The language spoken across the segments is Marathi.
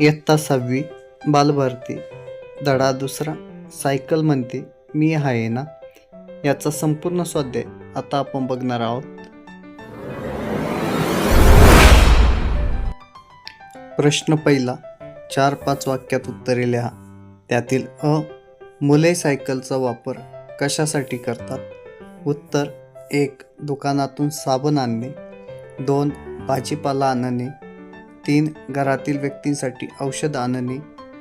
इयत्ता सहावी बालभारती. धडा दुसरा सायकल म्हणते मी आहे ना? याचा संपूर्ण स्वाध्याय आता आपण बघणार आहोत. प्रश्न पहिला चार पाच वाक्यात उत्तरे लिहा. त्यातील अ मुले सायकलचा वापर कशासाठी करतात? उत्तर एक दुकानातून साबण आणणे. दोन भाजीपाला आणणे. तीन घरातील व्यक्तींसाठी औषध आणणे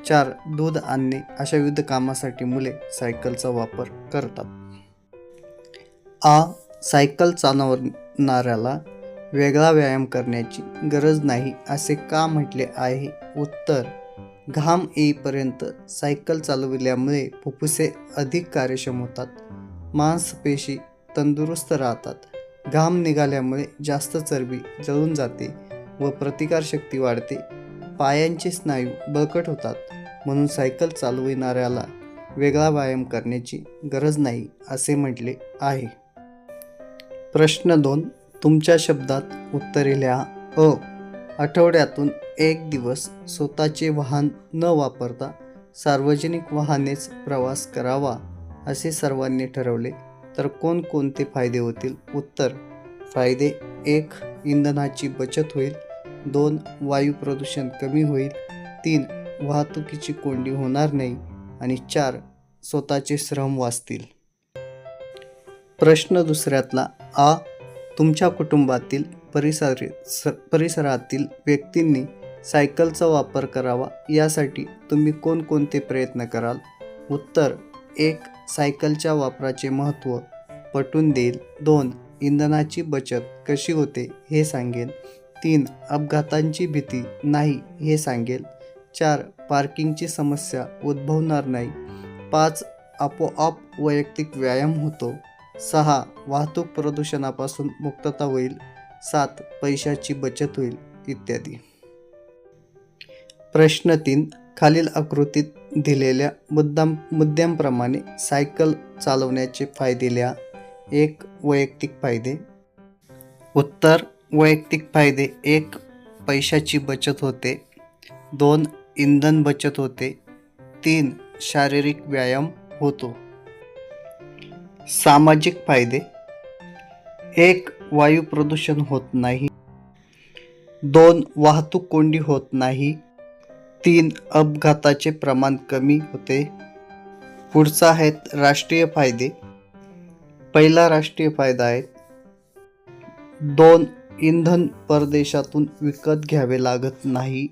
चार दूध आणणे अशा विविध कामासाठी मुले सायकलचा वापर करतात. आ सायकल चालवणाऱ्याला वेगळा व्यायाम करण्याची गरज नाही असे का म्हटले आहे? उत्तर घाम येईपर्यंत सायकल चालविल्यामुळे फुफ्फुसे अधिक कार्यक्षम होतात मांसपेशी तंदुरुस्त राहतात. घाम निघाल्यामुळे जास्त चरबी जळून जाते व प्रतिकारशक्ती वाढते. पायांचे स्नायू बळकट होतात. म्हणून सायकल चालविणाऱ्याला वेगळा व्यायाम करण्याची गरज नाही असे म्हटले आहे. प्रश्न दोन. तुमच्या शब्दात उत्तरे लिहा अ. आठवड्यातून एक दिवस स्वतःचे वाहन न वापरता सार्वजनिक वाहनेच प्रवास करावा असे सर्वांनी ठरवले. तर कोणकोणते फायदे होतील? उत्तर. फायदे एक. इंधनाची बचत होईल. दोन वायू प्रदूषण कमी होईल. तीन वाहतुकीची कोंडी होणार नाही. आणि चार स्वतःचे श्रम वाचतील. प्रश्न दुसऱ्यातला आ तुमच्या कुटुंबातील परिसर स परिसरातील व्यक्तींनी सायकलचा वापर करावा यासाठी तुम्ही कोणकोणते प्रयत्न कराल? उत्तर एक सायकलच्या वापराचे महत्त्व पटून देईल. दोन इंधनाची बचत कशी होते हे सांगेल. तीन अपघातांची भीती नाही हे सांगेल. चार पार्किंगची समस्या उद्भवणार नाही. पाच आपोआप वैयक्तिक व्यायाम होतो. सहा वाहतूक प्रदूषणापासून मुक्तता होईल. सात पैशाची बचत होईल इत्यादी. प्रश्न तीन खालील आकृतीत दिलेल्या मुद्दाम मुद्द्यांप्रमाणे सायकल चालवण्याचे फायदे लिहा. एक वैयक्तिक फायदे. उत्तर वैयक्तिक फायदे. एक पैशाची बचत होते. दोन इंधन बचत होते. तीन शारीरिक व्यायाम होतो. सामाजिक फायदे. एक वायू प्रदूषण होत नाही. दोन वाहतूक कोंडी होत नाही. तीन अपघाताचे प्रमाण कमी होते. पुढचा आहेत राष्ट्रीय फायदे. पहिला राष्ट्रीय फायदा आहे. दोन इंधन परदेशातून विकत घ्यावे लागत नाही.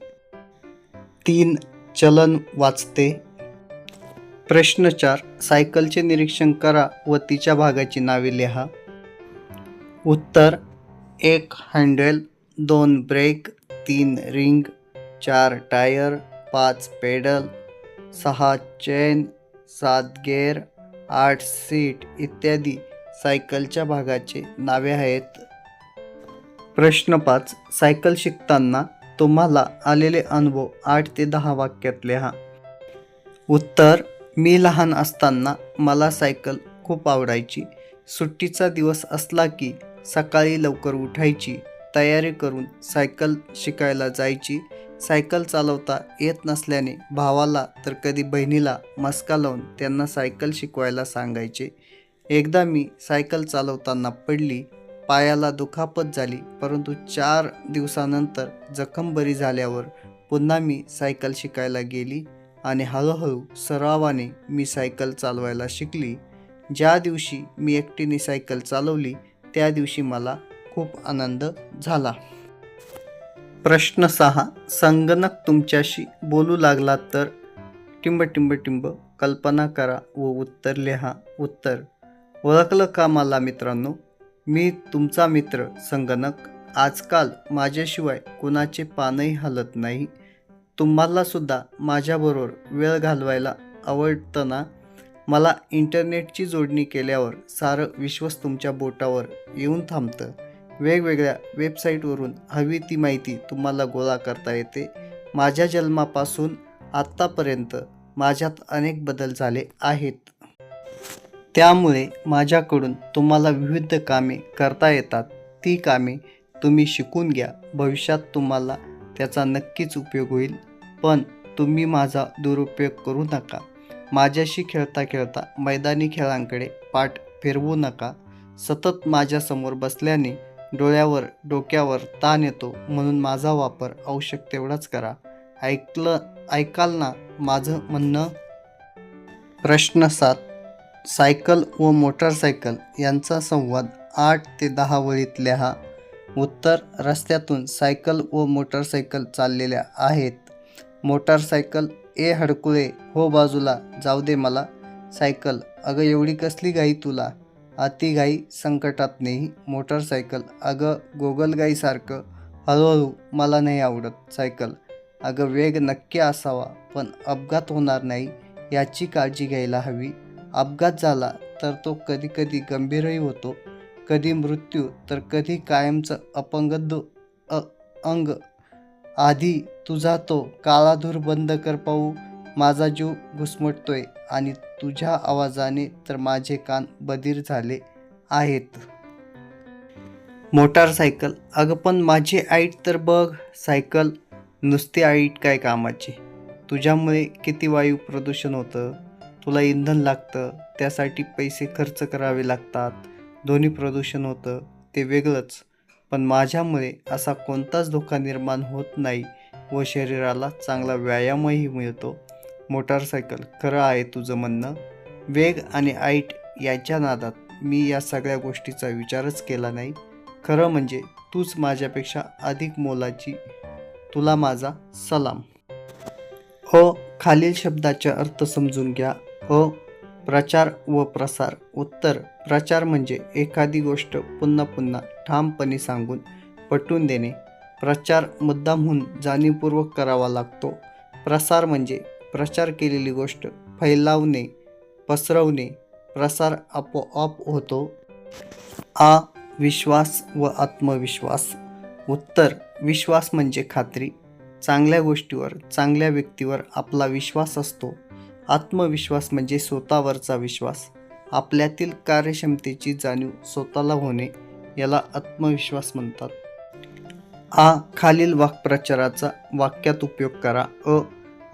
तीन चलन वाचते. प्रश्न चार सायकलचे निरीक्षण करा व तिच्या भागाची नावे लिहा. उत्तर एक हँडल दोन ब्रेक तीन रिंग चार टायर पाच पेडल सहा चेन सात गेअर आठ सीट इत्यादी सायकलच्या भागाचे नावे आहेत. प्रश्न पाच. सायकल शिकताना तुम्हाला आलेले अनुभव आठ ते दहा वाक्यात लिहा उत्तर मी लहान असताना मला सायकल खूप आवडायची. सुट्टीचा दिवस असला की सकाळी लवकर उठायची तयारी करून सायकल शिकायला जायची. सायकल चालवता येत नसल्याने भावाला तर कधी बहिणीला मस्का लावून त्यांना सायकल शिकवायला सांगायचे. एकदा मी सायकल चालवताना पडली पायाला दुखापत झाली परंतु चार दिवसानंतर जखम बरी झाल्यावर पुन्हा मी सायकल शिकायला गेली आणि हळूहळू सरावाने मी सायकल चालवायला शिकली. ज्या दिवशी मी एकटीने सायकल चालवली त्या दिवशी मला खूप आनंद झाला. प्रश्न सहा संगणक तुमच्याशी बोलू लागला तर? टिंब टिंब टिंब कल्पना करा व उत्तर लिहा. उत्तर. ओळखलं का मला मित्रांनो? मी तुमचा मित्र संगणक. आजकाल माझ्याशिवाय कुणाचे पानही हलत नाही. तुम्हालासुद्धा माझ्याबरोबर वेळ घालवायला आवडतं ना मला इंटरनेटची जोडणी केल्यावर सारं विश्वस तुमच्या बोटावर येऊन थांबतं. वेगवेगळ्या वेबसाईटवरून हवी ती माहिती तुम्हाला गोळा करता येते. माझ्या जन्मापासून आत्तापर्यंत माझ्यात अनेक बदल झाले आहेत. त्यामुळे माझ्याकडून तुम्हाला विविध कामे करता येतात. ती कामे तुम्ही शिकून घ्या. भविष्यात तुम्हाला त्याचा नक्कीच उपयोग होईल. पण तुम्ही माझा दुरुपयोग करू नका. माझ्याशी खेळता खेळता मैदानी खेळांकडे पाठ फिरवू नका. सतत माझ्यासमोर बसल्याने डोळ्यावर डोक्यावर ताण येतो. म्हणून माझा वापर आवश्यक तेवढाच करा. ऐकलं ऐकाल ना माझं म्हणणं? प्रश्न सात. सायकल व मोटारसायकल यांचा संवाद आठ ते दहा वळीत लिहा उत्तर रस्त्यातून सायकल व मोटारसायकल चाललेल्या आहेत. मोटारसायकल ए हडकुळे हो बाजूला जाऊ दे मला. सायकल अगं एवढी कसली गाई तुला? अति गाई संकटात नाही. मोटारसायकल अगं गोगलगाईसारखं हळूहळू मला नाही आवडत. सायकल अगं वेग नक्की असावा पण अपघात होणार नाही याची काळजी घ्यायला हवी. अपघात झाला तर तो कधी कधी गंभीरही होतो. कधी मृत्यू तर कधी कायमचं अपंगत्व अ अंग. आधी तुझा तो काळाधूर बंद कर पाहू. माझा जीव घुसमटतोय आणि तुझ्या आवाजाने तर माझे कान बधीर झाले आहेत. मोटारसायकल अगं पण माझी आईट तर बघ सायकल. नुसती आईट काय कामाची? तुझ्यामुळे किती वायू प्रदूषण होतं? तुला इंधन लागतं त्यासाठी पैसे खर्च करावे लागतात. ध्वनी प्रदूषण होतं ते वेगळंच. पण माझ्यामुळे असा कोणताच धोका निर्माण होत नाही व शरीराला चांगला व्यायामही मिळतो. मोटारसायकल खरं आहे तुझं म्हणणं. वेग आणि आईट याच्या नादात मी या सगळ्या गोष्टीचा विचारच केला नाही. खरं म्हणजे तूच माझ्यापेक्षा अधिक मोलाची तुला माझा सलाम. हो खालील शब्दाचे अर्थ समजून घ्या. अ प्रचार व प्रसार. उत्तर प्रचार म्हणजे एखादी गोष्ट पुन्हा पुन्हा ठामपणे सांगून पटवून देणे. प्रचार मुद्दामहून जाणीवपूर्वक करावा लागतो. प्रसार म्हणजे प्रचार केलेली गोष्ट फैलावणे पसरवणे. प्रसार आपोआप होतो. आ विश्वास व आत्मविश्वास. उत्तर विश्वास म्हणजे खात्री. चांगल्या गोष्टीवर चांगल्या व्यक्तीवर आपला विश्वास असतो. आत्मविश्वास म्हणजे स्वतःवरचा विश्वास. आपल्यातील कार्यक्षमतेची जाणीव स्वतःला होणे याला आत्मविश्वास म्हणतात. आ खालील वाक्प्रचाराचा वाक्यात उपयोग करा. अ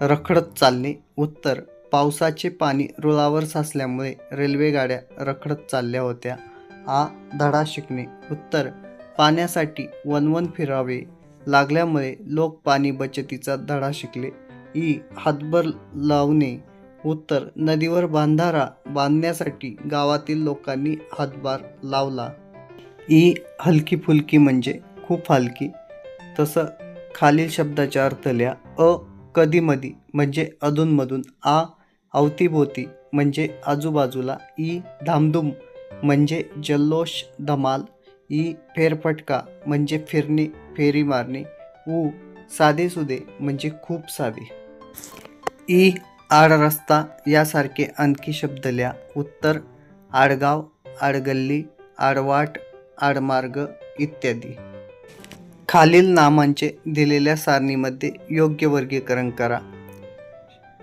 रखडत चालणे. उत्तर पावसाचे पाणी रुळावर साचल्यामुळे रेल्वेगाड्या रखडत चालल्या होत्या. आ धडा शिकणे. उत्तर पाण्यासाठी वनवन फिरावे. लागल्यामुळे लोक पाणी बचतीचा धडा शिकले. ई हातभर लावणे. उत्तर नदीवर बांधारा बांधण्यासाठी गावातील लोकांनी हातभार लावला. ई हलकी फुलकी म्हणजे खूप हलकी तसं खालील शब्दाच्या अर्थ लिहा अ कधीमधी म्हणजे अधूनमधून आ अवतीभोवती म्हणजे आजूबाजूला ई धामधूम म्हणजे जल्लोष धमाल ई फेरफटका म्हणजे फिरणे फेरी मारणे उ साधेसुधे म्हणजे खूप साधे. ई आडरस्ता यासारखे आणखी शब्द लिहा उत्तर आडगाव आडगल्ली आडवाट आडमार्ग इत्यादी. खालील नामांचे दिलेल्या सारणीमध्ये योग्य वर्गीकरण करा.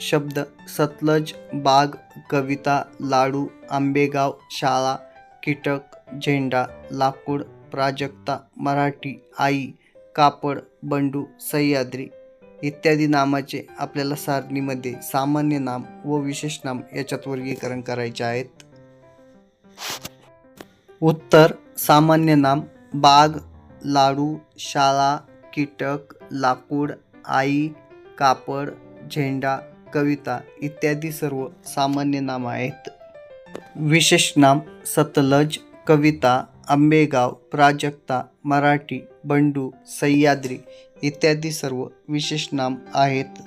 शब्द सतलज बाग कविता लाडू आंबेगाव शाळा कीटक झेंडा लाकूड प्राजक्ता मराठी आई कापड बंडू सह्याद्री इत्यादी नामाचे आपल्याला सारणीमध्ये सामान्य नाम व विशेष नाम याच्यात वर्गीकरण करायचे आहेत. उत्तर सामान्य नाम बाग लाडू शाळा कीटक लाकूड आई कापड झेंडा कविता इत्यादी सर्व सामान्य नाम आहेत. विशेष नाम सतलज कविता आंबेगाव प्राजक्ता मराठी बंडू सह्याद्री इत्यादी सर्व विशेष नाम आहेत.